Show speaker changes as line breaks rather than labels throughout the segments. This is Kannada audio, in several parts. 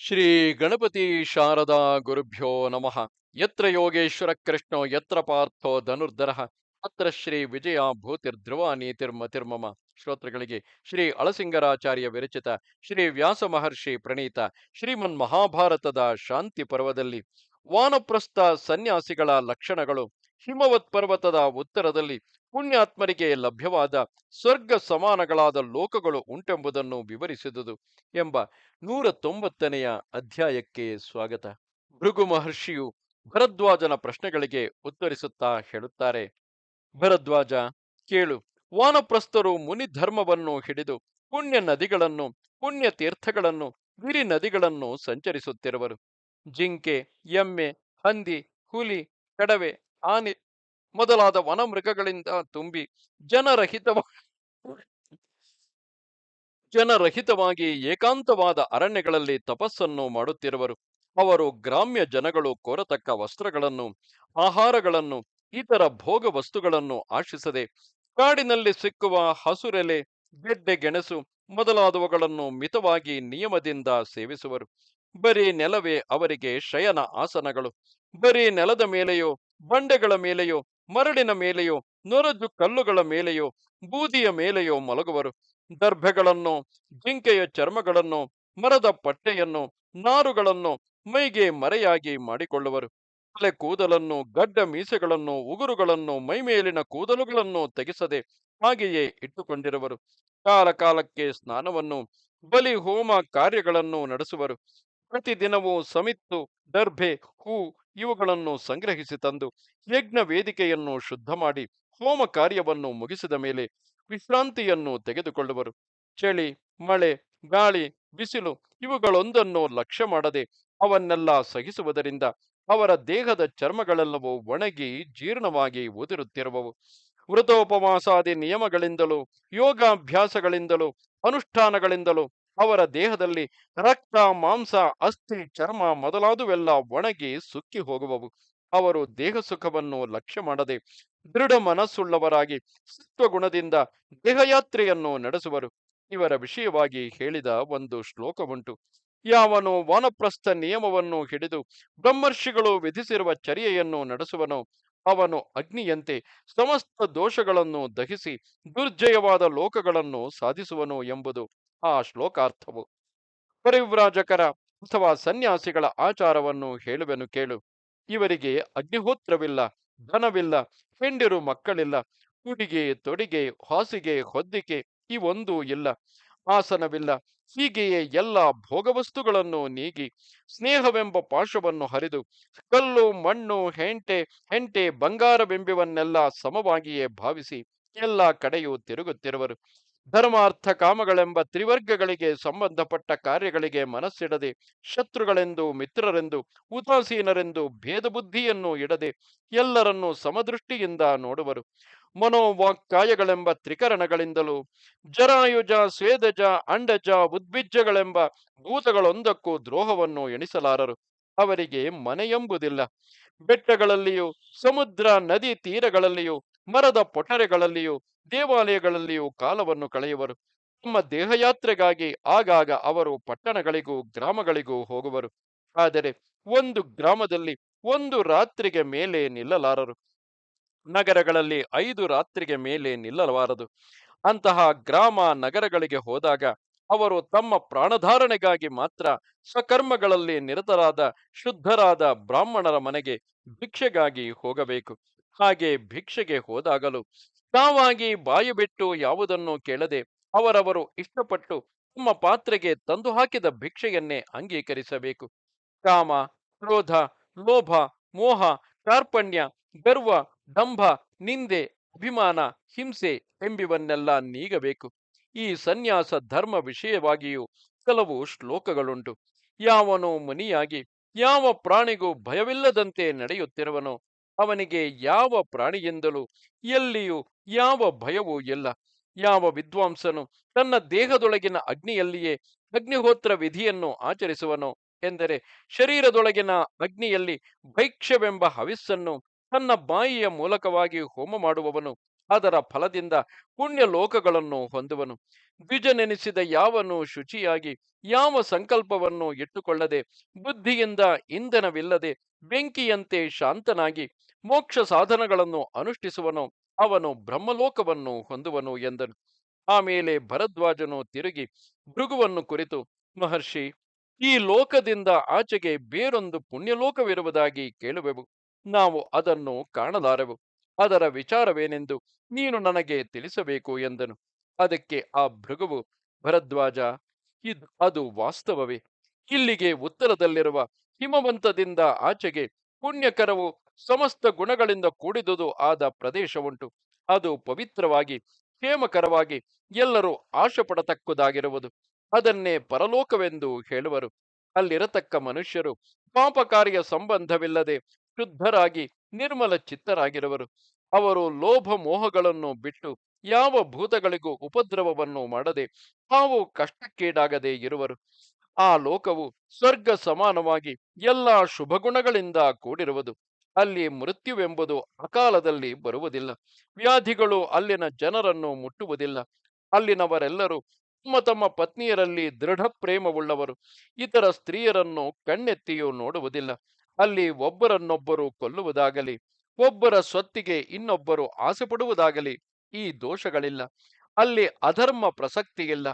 ಶ್ರೀ ಗಣಪತಿ ಶಾರದಾ ಗುರುಭ್ಯೋ ನಮಃ. ಯತ್ರ ಯೋಗೇಶ್ವರ ಕೃಷ್ಣೋ, ಯತ್ರ ಪಾರ್ಥೋ ಧನುರ್ಧರ. ಅತ್ರ ಶ್ರೀ ವಿಜಯ ಭೂತಿರ್ಧ್ರುವ ನೀತಿರ್ಮತಿರ್ಮಮ ಶ್ರೋತೃಗಳಿಗೆ ಶ್ರೀ ಅಳಸಿಂಗರಾಚಾರ್ಯ ವಿರಚಿತ ಶ್ರೀ ವ್ಯಾಸ ಮಹರ್ಷಿ ಪ್ರಣೀತ ಶ್ರೀಮನ್ ಮಹಾಭಾರತದ ಶಾಂತಿ ಪರ್ವದಲ್ಲಿ ವಾನಪ್ರಸ್ಥ ಸನ್ಯಾಸಿಗಳ ಲಕ್ಷಣಗಳು ಹಿಮವತ್ ಪರ್ವತದ ಉತ್ತರದಲ್ಲಿ ಪುಣ್ಯಾತ್ಮರಿಗೆ ಲಭ್ಯವಾದ ಸ್ವರ್ಗ ಸಮಾನಗಳಾದ ಲೋಕಗಳು ಉಂಟೆಂಬುದನ್ನು ವಿವರಿಸಿದುದು ಎಂಬ ನೂರ ತೊಂಬತ್ತನೆಯ ಅಧ್ಯಾಯಕ್ಕೆ ಸ್ವಾಗತ. ಭೃಗು ಮಹರ್ಷಿಯು ಭರದ್ವಾಜನ ಪ್ರಶ್ನೆಗಳಿಗೆ ಉತ್ತರಿಸುತ್ತಾ ಹೇಳುತ್ತಾರೆ, ಭರದ್ವಾಜ, ಕೇಳು, ವಾನಪ್ರಸ್ಥರು ಮುನಿ ಧರ್ಮವನ್ನು ಹಿಡಿದು ಪುಣ್ಯ ನದಿಗಳನ್ನು, ಪುಣ್ಯ ತೀರ್ಥಗಳನ್ನು, ಗಿರಿ ನದಿಗಳನ್ನು ಸಂಚರಿಸುತ್ತಿರುವರು. ಜಿಂಕೆ, ಎಮ್ಮೆ, ಹಂದಿ, ಹುಲಿ, ಕಡವೆ ಆನೆ ಮೊದಲಾದ ವನಮೃಗಗಳಿಂದ ತುಂಬಿ ಜನರಹಿತವ, ಜನರಹಿತವಾಗಿ ಏಕಾಂತವಾದ ಅರಣ್ಯಗಳಲ್ಲಿ ತಪಸ್ಸನ್ನು ಮಾಡುತ್ತಿರುವರು. ಅವರು ಗ್ರಾಮ್ಯ ಜನಗಳು ಕೋರತಕ್ಕ ವಸ್ತ್ರಗಳನ್ನು, ಆಹಾರಗಳನ್ನು, ಇತರ ಭೋಗ ವಸ್ತುಗಳನ್ನು ಆಶಿಸದೆ, ಕಾಡಿನಲ್ಲಿ ಸಿಕ್ಕುವ ಹಸುರೆಲೆ, ಗೆಡ್ಡೆ ಗೆಣಸು ಮೊದಲಾದವುಗಳನ್ನು ಮಿತವಾಗಿ ನಿಯಮದಿಂದ ಸೇವಿಸುವರು. ಬರೀ ನೆಲವೇ ಅವರಿಗೆ ಶಯನ ಆಸನಗಳು. ಬರೀ ನೆಲದ ಮೇಲೆಯೋ ಬಂಡೆಗಳ ಮೇಲೆಯೋ, ಮರಳಿನ ಮೇಲೆಯೋ, ನೊರಜು ಕಲ್ಲುಗಳ ಮೇಲೆಯೋ, ಬೂದಿಯ ಮೇಲೆಯೋ ಮಲಗುವರು. ದರ್ಭೆಗಳನ್ನು, ಜಿಂಕೆಯ ಚರ್ಮಗಳನ್ನು, ಮರದ ಪಟ್ಟೆಯನ್ನು, ನಾರುಗಳನ್ನು ಮೈಗೆ ಮರೆಯಾಗಿ ಮಾಡಿಕೊಳ್ಳುವರು. ತಲೆ ಕೂದಲನ್ನು, ಗಡ್ಡ ಮೀಸೆಗಳನ್ನು, ಉಗುರುಗಳನ್ನು ಮೈಮೇಲಿನ ಕೂದಲುಗಳನ್ನು ತೆಗೆಸದೆ ಹಾಗೆಯೇ ಇಟ್ಟುಕೊಂಡಿರುವರು. ಕಾಲ ಕಾಲಕ್ಕೆ ಸ್ನಾನವನ್ನು, ಬಲಿ ಹೋಮ ಕಾರ್ಯಗಳನ್ನು ನಡೆಸುವರು. ಪ್ರತಿದಿನವೂ ಸಮಿತ್ತು, ದರ್ಭೆ, ಹೂ ಇವುಗಳನ್ನು ಸಂಗ್ರಹಿಸಿ ತಂದು ಯಜ್ಞ ವೇದಿಕೆಯನ್ನು ಶುದ್ಧ ಮಾಡಿ ಹೋಮ ಕಾರ್ಯವನ್ನು ಮುಗಿಸಿದ ಮೇಲೆ ವಿಶ್ರಾಂತಿಯನ್ನು ತೆಗೆದುಕೊಳ್ಳುವರು. ಚಳಿ, ಮಳೆ, ಗಾಳಿ, ಬಿಸಿಲು ಇವುಗಳೊಂದನ್ನು ಲಕ್ಷ್ಯ ಮಾಡದೆ ಅವನ್ನೆಲ್ಲ ಸಹಿಸುವುದರಿಂದ ಅವರ ದೇಹದ ಚರ್ಮಗಳೆಲ್ಲವೂ ಒಣಗಿ ಜೀರ್ಣವಾಗಿ ಉದುರುತ್ತಿರುವವು. ವೃತೋಪವಾಸಾದಿ ನಿಯಮಗಳಿಂದಲೂ ಯೋಗಾಭ್ಯಾಸಗಳಿಂದಲೂ ಅನುಷ್ಠಾನಗಳಿಂದಲೂ ಅವರ ದೇಹದಲ್ಲಿ ರಕ್ತ, ಮಾಂಸ, ಅಸ್ಥಿ, ಚರ್ಮ ಮೊದಲಾದುವೆಲ್ಲ ಒಣಗಿ ಸುಕ್ಕಿ ಹೋಗುವವು. ಅವರು ದೇಹ ಸುಖವನ್ನು ಲಕ್ಷ್ಯ ಮಾಡದೆ ದೃಢ ಮನಸ್ಸುಳ್ಳವರಾಗಿ ಸತ್ವಗುಣದಿಂದ ದೇಹಯಾತ್ರೆಯನ್ನು ನಡೆಸುವರು. ಇವರ ವಿಷಯವಾಗಿ ಹೇಳಿದ ಒಂದು ಶ್ಲೋಕವುಂಟು ಯಾವನು ವಾನಪ್ರಸ್ಥ ನಿಯಮವನ್ನು ಹಿಡಿದು ಬ್ರಹ್ಮರ್ಷಿಗಳು ವಿಧಿಸಿರುವ ಚರ್ಯೆಯನ್ನು ನಡೆಸುವನು, ಅವನು ಅಗ್ನಿಯಂತೆ ಸಮಸ್ತ ದೋಷಗಳನ್ನು ದಹಿಸಿ ದುರ್ಜಯವಾದ ಲೋಕಗಳನ್ನು ಸಾಧಿಸುವನು ಎಂಬುದು ಆ ಶ್ಲೋಕಾರ್ಥವು. ಪರಿವ್ರಾಜಕರ ಅಥವಾ ಸನ್ಯಾಸಿಗಳ ಆಚಾರವನ್ನು ಹೇಳುವೆನು ಕೇಳು. ಇವರಿಗೆ ಅಗ್ನಿಹೋತ್ರವಿಲ್ಲ ಧನವಿಲ್ಲ ಹೆಂಡಿರು ಮಕ್ಕಳಿಲ್ಲ ಉಡಿಗೆ ತೊಡಿಗೆ, ಹಾಸಿಗೆ, ಹೊದ್ದಿಕೆ ಇವೊಂದೂ ಇಲ್ಲ. ಆಸನವಿಲ್ಲ, ಹೀಗೆಯೇ ಎಲ್ಲ ಭೋಗವಸ್ತುಗಳನ್ನು ನೀಗಿ ಸ್ನೇಹವೆಂಬ ಪಾಶವನ್ನು ಹರಿದು ಕಲ್ಲು, ಮಣ್ಣು, ಹೆಂಟೆ ಹೆಂಟೆ ಬಂಗಾರವೆಂಬಿವನ್ನೆಲ್ಲ ಸಮವಾಗಿಯೇ ಭಾವಿಸಿ ಎಲ್ಲ ಕಡೆಯೂ ತಿರುಗುತ್ತಿರುವರು. ಧರ್ಮಾರ್ಥ ಕಾಮಗಳೆಂಬ ತ್ರಿವರ್ಗಗಳಿಗೆ ಸಂಬಂಧಪಟ್ಟ ಕಾರ್ಯಗಳಿಗೆ ಮನಸ್ಸಿಡದೆ, ಶತ್ರುಗಳೆಂದು, ಮಿತ್ರರೆಂದು, ಉದಾಸೀನರೆಂದು ಭೇದ ಬುದ್ಧಿಯನ್ನು ಇಡದೆ ಎಲ್ಲರನ್ನೂ ಸಮದೃಷ್ಟಿಯಿಂದ ನೋಡುವರು. ಮನೋವಾಕ್ಕಾಯಗಳೆಂಬ ತ್ರಿಕರಣಗಳಿಂದಲೂ, ಜರಾಯುಜ, ಸ್ವೇದಜ, ಅಂಡಜ ಉದ್ಭಿಜ್ಜಗಳೆಂಬ ಭೂತಗಳೊಂದಕ್ಕೂ ದ್ರೋಹವನ್ನು ಎಣಿಸಲಾರರು. ಅವರಿಗೆ ಮನೆಯೆಂಬುದಿಲ್ಲ. ಬೆಟ್ಟಗಳಲ್ಲಿಯೂ, ಸಮುದ್ರ, ನದಿ ತೀರಗಳಲ್ಲಿಯೂ, ಮರದ ಪೊಟರೆಗಳಲ್ಲಿಯೂ ದೇವಾಲಯಗಳಲ್ಲಿಯೂ ಕಾಲವನ್ನು ಕಳೆಯುವರು. ತಮ್ಮ ದೇಹಯಾತ್ರೆಗಾಗಿ ಆಗಾಗ ಅವರು ಪಟ್ಟಣಗಳಿಗೂ ಗ್ರಾಮಗಳಿಗೂ ಹೋಗುವರು. ಆದರೆ ಒಂದು ಗ್ರಾಮದಲ್ಲಿ ಒಂದು ರಾತ್ರಿಗೆ ಮೇಲೆ ನಿಲ್ಲಲಾರರು. ನಗರಗಳಲ್ಲಿ ಐದು ರಾತ್ರಿಗೆ ಮೇಲೆ ನಿಲ್ಲಲಾರದು. ಅಂತಹ ಗ್ರಾಮ ನಗರಗಳಿಗೆ ಹೋದಾಗ ಅವರು ತಮ್ಮ ಪ್ರಾಣಧಾರಣೆಗಾಗಿ ಮಾತ್ರ ಸ್ವಕರ್ಮಗಳಲ್ಲಿ ನಿರತರಾದ, ಶುದ್ಧರಾದ ಬ್ರಾಹ್ಮಣರ ಮನೆಗೆ ಭಿಕ್ಷೆಗಾಗಿ ಹೋಗಬೇಕು. ಹಾಗೆ ಭಿಕ್ಷೆಗೆ ಹೋದಾಗಲೂ ತಾವಾಗಿ ಬಾಯಿ ಬಿಟ್ಟು ಯಾವುದನ್ನು ಕೇಳದೆ ಅವರವರು ಇಷ್ಟಪಟ್ಟು ತಮ್ಮ ಪಾತ್ರೆಗೆ ತಂದು ಹಾಕಿದ ಭಿಕ್ಷೆಯನ್ನೇ ಅಂಗೀಕರಿಸಬೇಕು. ಕಾಮ, ಕ್ರೋಧ, ಲೋಭ, ಮೋಹ ಕಾರ್ಪಣ್ಯ ಗರ್ವ, ದಂಭ, ನಿಂದೆ, ಅಭಿಮಾನ, ಹಿಂಸೆ ಎಂಬಿವನ್ನೆಲ್ಲ ನೀಗಬೇಕು. ಈ ಸನ್ಯಾಸ ಧರ್ಮ ವಿಷಯವಾಗಿಯೂ ಕೆಲವು ಶ್ಲೋಕಗಳುಂಟು. ಯಾವನು ಮುನಿಯಾಗಿ ಯಾವ ಪ್ರಾಣಿಗೂ ಭಯವಿಲ್ಲದಂತೆ ನಡೆಯುತ್ತಿರುವನೋ ಅವನಿಗೆ ಯಾವ ಪ್ರಾಣಿಯಿಂದಲೂ ಎಲ್ಲಿಯೂ ಯಾವ ಭಯವೂ ಇಲ್ಲ. ಯಾವ ವಿದ್ವಾಂಸನು ತನ್ನ ದೇಹದೊಳಗಿನ ಅಗ್ನಿಯಲ್ಲಿಯೇ ಅಗ್ನಿಹೋತ್ರ ವಿಧಿಯನ್ನು ಆಚರಿಸುವನು ಎಂದರೆ ಶರೀರದೊಳಗಿನ ಅಗ್ನಿಯಲ್ಲಿ ಭೈಕ್ಷವೆಂಬ ಹವಿಸ್ಸನ್ನು ತನ್ನ ಬಾಯಿಯ ಮೂಲಕವಾಗಿ ಹೋಮ ಮಾಡುವವನು ಅದರ ಫಲದಿಂದ ಪುಣ್ಯ ಲೋಕಗಳನ್ನು ಹೊಂದುವನು. ದ್ವಿಜನೆನಿಸಿದ ಯಾವನು ಶುಚಿಯಾಗಿ ಯಾವ ಸಂಕಲ್ಪವನ್ನು ಇಟ್ಟುಕೊಳ್ಳದೆ ಬುದ್ಧಿಯಿಂದ ಇಂಧನವಿಲ್ಲದೆ ಬೆಂಕಿಯಂತೆ ಶಾಂತನಾಗಿ ಮೋಕ್ಷ ಸಾಧನಗಳನ್ನು ಅನುಷ್ಠಿಸುವನು, ಅವನು ಬ್ರಹ್ಮಲೋಕವನ್ನು ಹೊಂದುವನು ಎಂದನು. ಆಮೇಲೆ ಭರದ್ವಾಜನು ತಿರುಗಿ ಭೃಗುವನ್ನು ಕುರಿತು, ಮಹರ್ಷಿ, ಈ ಲೋಕದಿಂದ ಆಚೆಗೆ ಬೇರೊಂದು ಪುಣ್ಯಲೋಕವಿರುವುದಾಗಿ ಕೇಳುವೆವು. ನಾವು ಅದನ್ನು ಕಾಣಲಾರೆವು. ಅದರ ವಿಚಾರವೇನೆಂದು ನೀನು ನನಗೆ ತಿಳಿಸಬೇಕು ಎಂದನು. ಅದಕ್ಕೆ ಆ ಭೃಗುವು, ಭರದ್ವಾಜ, ಇದು, ಅದು ವಾಸ್ತವವೇ. ಇಲ್ಲಿಗೆ ಉತ್ತರದಲ್ಲಿರುವ ಹಿಮವಂತದಿಂದ ಆಚೆಗೆ ಪುಣ್ಯಕರವು ಸಮಸ್ತ ಗುಣಗಳಿಂದ ಕೂಡಿದುದು ಆದ ಪ್ರದೇಶವುಂಟು. ಅದು ಪವಿತ್ರವಾಗಿ, ಕ್ಷೇಮಕರವಾಗಿ ಎಲ್ಲರೂ ಆಶೆ ಪಡತಕ್ಕುದಾಗಿರುವುದು ಅದನ್ನೇ ಪರಲೋಕವೆಂದು ಹೇಳುವರು. ಅಲ್ಲಿರತಕ್ಕ ಮನುಷ್ಯರು ಪಾಪ ಕಾರ್ಯ ಸಂಬಂಧವಿಲ್ಲದೆ ಶುದ್ಧರಾಗಿ, ನಿರ್ಮಲ ಚಿತ್ತರಾಗಿರುವರು. ಅವರು ಲೋಭ ಮೋಹಗಳನ್ನು ಬಿಟ್ಟು ಯಾವ ಭೂತಗಳಿಗೂ ಉಪದ್ರವವನ್ನು ಮಾಡದೆ, ಹಾವು ಕಷ್ಟಕ್ಕೀಡಾಗದೇ ಇರುವರು. ಆ ಲೋಕವು ಸ್ವರ್ಗ ಸಮಾನವಾಗಿ ಎಲ್ಲ ಶುಭಗುಣಗಳಿಂದ ಕೂಡಿರುವುದು. ಅಲ್ಲಿ ಮೃತ್ಯುವೆಂಬುದು ಅಕಾಲದಲ್ಲಿ ಬರುವುದಿಲ್ಲ. ವ್ಯಾಧಿಗಳು ಅಲ್ಲಿನ ಜನರನ್ನು ಮುಟ್ಟುವುದಿಲ್ಲ. ಅಲ್ಲಿನವರೆಲ್ಲರೂ ತಮ್ಮ ತಮ್ಮ ಪತ್ನಿಯರಲ್ಲಿ ದೃಢ ಪ್ರೇಮವುಳ್ಳವರು. ಇತರ ಸ್ತ್ರೀಯರನ್ನು ಕಣ್ಣೆತ್ತಿಯೂ ನೋಡುವುದಿಲ್ಲ. ಅಲ್ಲಿ ಒಬ್ಬರನ್ನೊಬ್ಬರು ಕೊಲ್ಲುವುದಾಗಲಿ, ಒಬ್ಬರ ಸ್ವತ್ತಿಗೆ ಇನ್ನೊಬ್ಬರು ಆಸೆ ಪಡುವುದಾಗಲಿ ಈ ದೋಷಗಳಿಲ್ಲ. ಅಲ್ಲಿ ಅಧರ್ಮ ಪ್ರಸಕ್ತಿಯಿಲ್ಲ.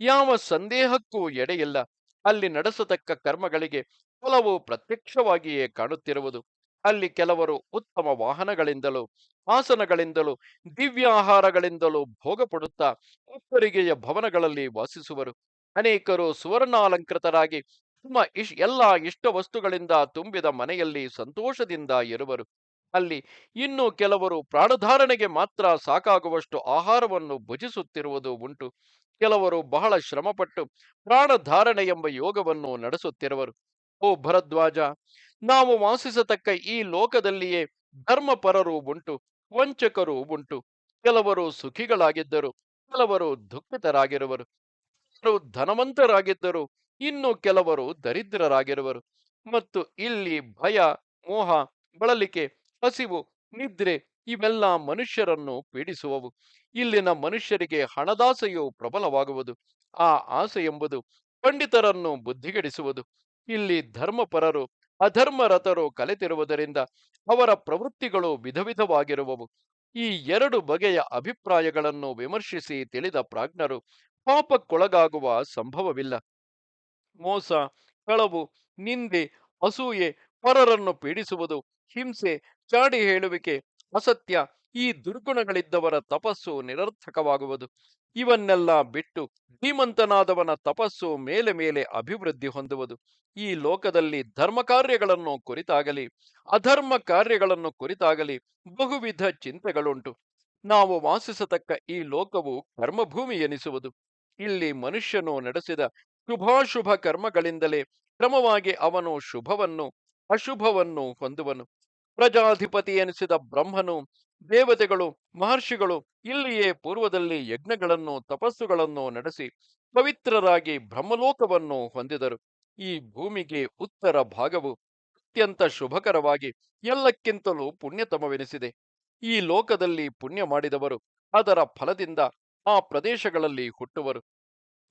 ಯಾವ ಸಂದೇಹಕ್ಕೂ ಎಡೆಯಿಲ್ಲ. ಅಲ್ಲಿ ನಡೆಸತಕ್ಕ ಕರ್ಮಗಳಿಗೆ ಫಲವು ಪ್ರತ್ಯಕ್ಷವಾಗಿಯೇ ಕಾಣುತ್ತಿರುವುದು. ಅಲ್ಲಿ ಕೆಲವರು ಉತ್ತಮ ವಾಹನಗಳಿಂದಲೂ ಆಸನಗಳಿಂದಲೂ ದಿವ್ಯಾಹಾರಗಳಿಂದಲೂ ಭೋಗ ಪಡುತ್ತಾ ಉಪ್ಪರಿಗೆಯ ಭವನಗಳಲ್ಲಿ ವಾಸಿಸುವರು. ಅನೇಕರು ಸುವರ್ಣಾಲಂಕೃತರಾಗಿ ತಮ್ಮ ಇಶ್, ಎಲ್ಲ ಇಷ್ಟ ವಸ್ತುಗಳಿಂದ ತುಂಬಿದ ಮನೆಯಲ್ಲಿ ಸಂತೋಷದಿಂದ ಇರುವರು. ಅಲ್ಲಿ ಇನ್ನು ಕೆಲವರು ಪ್ರಾಣಧಾರಣೆಗೆ ಮಾತ್ರ ಸಾಕಾಗುವಷ್ಟು ಆಹಾರವನ್ನು ಭುಜಿಸುತ್ತಿರುವುದು ಉಂಟು. ಕೆಲವರು ಬಹಳ ಶ್ರಮಪಟ್ಟು ಪ್ರಾಣಧಾರಣೆ ಎಂಬ ಯೋಗವನ್ನು ನಡೆಸುತ್ತಿರುವರು. ಓ ಭರದ್ವಾಜ, ನಾವು ವಾಸಿಸತಕ್ಕ ಈ ಲೋಕದಲ್ಲಿಯೇ ಧರ್ಮಪರರು ಉಂಟು, ವಂಚಕರು ಉಂಟು. ಕೆಲವರು ಸುಖಿಗಳಾಗಿದ್ದರು, ಕೆಲವರು ದುಃಖಿತರಾಗಿರುವರು. ಕೆಲವರು ಧನವಂತರಾಗಿದ್ದರು, ಇನ್ನು ಕೆಲವರು ದರಿದ್ರರಾಗಿರುವರು. ಮತ್ತು ಇಲ್ಲಿ ಭಯ, ಮೋಹ, ಬಳಲಿಕೆ, ಹಸಿವು, ನಿದ್ರೆ ಇವೆಲ್ಲ ಮನುಷ್ಯರನ್ನು ಪೀಡಿಸುವವು. ಇಲ್ಲಿನ ಮನುಷ್ಯರಿಗೆ ಹಣದಾಸೆಯು ಪ್ರಬಲವಾಗುವುದು. ಆ ಆಸೆ ಎಂಬುದು ಪಂಡಿತರನ್ನು ಬುದ್ಧಿಗೆಡಿಸುವುದು. ಇಲ್ಲಿ ಧರ್ಮಪರರು, ಅಧರ್ಮರತರು ಕಲೆತಿರುವುದರಿಂದ ಅವರ ಪ್ರವೃತ್ತಿಗಳು ವಿಧವಿಧವಾಗಿರುವವು. ಈ ಎರಡು ಬಗೆಯ ಅಭಿಪ್ರಾಯಗಳನ್ನು ವಿಮರ್ಶಿಸಿ ತಿಳಿದ ಪ್ರಾಜ್ಞರು ಪಾಪಕ್ಕೊಳಗಾಗುವ ಸಂಭವವಿಲ್ಲ. ಮೋಸ, ಕಳವು, ನಿಂದೆ, ಅಸೂಯೆ, ಪರರನ್ನು ಪೀಡಿಸುವುದು, ಹಿಂಸೆ ಚಾಡಿ ಹೇಳುವಿಕೆ ಅಸತ್ಯ ಈ ದುರ್ಗುಣಗಳಿದ್ದವರ ತಪಸ್ಸು ನಿರರ್ಥಕವಾಗುವುದು. ಇವನ್ನೆಲ್ಲ ಬಿಟ್ಟು ಧೀಮಂತನಾದವನ ತಪಸ್ಸು ಮೇಲೆ ಮೇಲೆ ಅಭಿವೃದ್ಧಿ ಹೊಂದುವುದು. ಈ ಲೋಕದಲ್ಲಿ ಧರ್ಮ ಕಾರ್ಯಗಳನ್ನು ಕುರಿತಾಗಲಿ, ಅಧರ್ಮ ಕಾರ್ಯಗಳನ್ನು ಕುರಿತಾಗಲಿ ಬಹುವಿಧ ಚಿಂತೆಗಳುಂಟು. ನಾವು ವಾಸಿಸತಕ್ಕ ಈ ಲೋಕವು ಕರ್ಮಭೂಮಿ ಎನಿಸುವುದು. ಇಲ್ಲಿ ಮನುಷ್ಯನು ನಡೆಸಿದ ಶುಭಾಶುಭ ಕರ್ಮಗಳಿಂದಲೇ ಕ್ರಮವಾಗಿ ಅವನು ಶುಭವನ್ನು, ಅಶುಭವನ್ನು ಹೊಂದುವನು. ಪ್ರಜಾಧಿಪತಿ ಎನಿಸಿದ ಬ್ರಹ್ಮನು, ದೇವತೆಗಳು, ಮಹರ್ಷಿಗಳು ಇಲ್ಲಿಯೇ ಪೂರ್ವದಲ್ಲಿ ಯಜ್ಞಗಳನ್ನು, ತಪಸ್ಸುಗಳನ್ನು ನಡೆಸಿ ಪವಿತ್ರರಾಗಿ ಬ್ರಹ್ಮಲೋಕವನ್ನು ಹೊಂದಿದರು. ಈ ಭೂಮಿಗೆ ಉತ್ತರ ಭಾಗವು ಅತ್ಯಂತ ಶುಭಕರವಾಗಿ ಎಲ್ಲಕ್ಕಿಂತಲೂ ಪುಣ್ಯತಮವೆನಿಸಿದೆ. ಈ ಲೋಕದಲ್ಲಿ ಪುಣ್ಯ ಮಾಡಿದವರು ಅದರ ಫಲದಿಂದ ಆ ಪ್ರದೇಶಗಳಲ್ಲಿ ಹುಟ್ಟುವರು.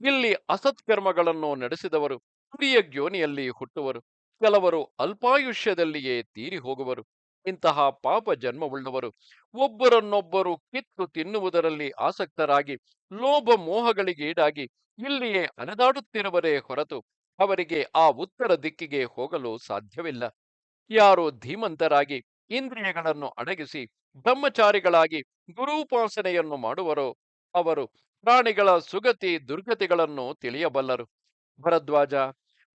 ಇಲ್ಲಿ ಅಸತ್ಕರ್ಮಗಳನ್ನು ನಡೆಸಿದವರು ಪ್ರಿಯ ಜ್ಯೋನಿಯಲ್ಲಿ ಹುಟ್ಟುವರು. ಕೆಲವರು ಅಲ್ಪಾಯುಷ್ಯದಲ್ಲಿಯೇ ತೀರಿ ಹೋಗುವರು ಇಂತಹ ಪಾಪ ಜನ್ಮವುಳ್ಳವರು ಒಬ್ಬರನ್ನೊಬ್ಬರು ಕಿತ್ತು ತಿನ್ನುವುದರಲ್ಲಿ ಆಸಕ್ತರಾಗಿ, ಲೋಭ ಮೋಹಗಳಿಗೀಡಾಗಿ ಇಲ್ಲಿಯೇ ಅನದಾಡುತ್ತಿರುವರೇ ಹೊರತು ಅವರಿಗೆ ಆ ಉತ್ತರ ದಿಕ್ಕಿಗೆ ಹೋಗಲು ಸಾಧ್ಯವಿಲ್ಲ. ಯಾರು ಧೀಮಂತರಾಗಿ ಇಂದ್ರಿಯಗಳನ್ನು ಅಡಗಿಸಿ, ಬ್ರಹ್ಮಚಾರಿಗಳಾಗಿ ಗುರೂಪಾಸನೆಯನ್ನು ಮಾಡುವರೋ ಅವರು ಪ್ರಾಣಿಗಳ ಸುಗತಿ ದುರ್ಗತಿಗಳನ್ನು ತಿಳಿಯಬಲ್ಲರು. ಭರದ್ವಾಜ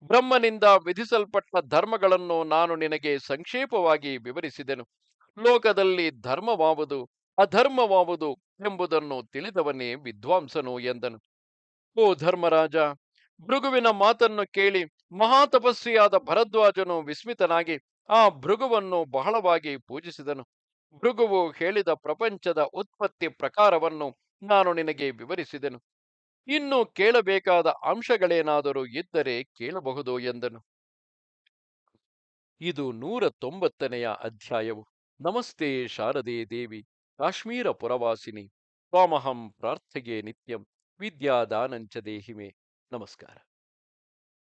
ಬ್ರಹ್ಮನಿಂದ ವಿಧಿಸಲ್ಪಟ್ಟ ಧರ್ಮಗಳನ್ನು ನಾನು ನಿನಗೆ ಸಂಕ್ಷೇಪವಾಗಿ ವಿವರಿಸಿದೆನು. ಲೋಕದಲ್ಲಿ ಧರ್ಮವಾವುದು ಅಧರ್ಮವಾವುದು ಎಂಬುದನ್ನು ತಿಳಿದವನೇ ವಿದ್ವಾಂಸನು ಎಂದನು. ಓ ಧರ್ಮರಾಜ, ಭೃಗುವಿನ ಮಾತನ್ನು ಕೇಳಿ ಮಹಾತಪಸ್ವಿಯಾದ ಭರದ್ವಾಜನು ವಿಸ್ಮಿತನಾಗಿ ಆ ಭೃಗುವನ್ನು ಬಹಳವಾಗಿ ಪೂಜಿಸಿದನು. ಭೃಗುವು ಹೇಳಿದ ಪ್ರಪಂಚದ ಉತ್ಪತ್ತಿ ಪ್ರಕಾರವನ್ನು ನಾನು ನಿನಗೆ ವಿವರಿಸಿದೆನು. ಇನ್ನು ಕೇಳಬೇಕಾದ ಅಂಶಗಳೇನಾದರೂ ಇದ್ದರೆ ಕೇಳಬಹುದು ಎಂದನು. ಇದು ನೂರ ತೊಂಬತ್ತನೆಯ ಅಧ್ಯಾಯವು. ನಮಸ್ತೆ ಶಾರದೆ ದೇವಿ, ಕಾಶ್ಮೀರ ಪುರವಾಸಿನಿ, ತ್ವಾಮಹಂ ಪ್ರಾರ್ಥಗೆ ನಿತ್ಯಂ, ವಿದ್ಯಾದಾನಂಚ ದೇಹಿಮೆ. ನಮಸ್ಕಾರ.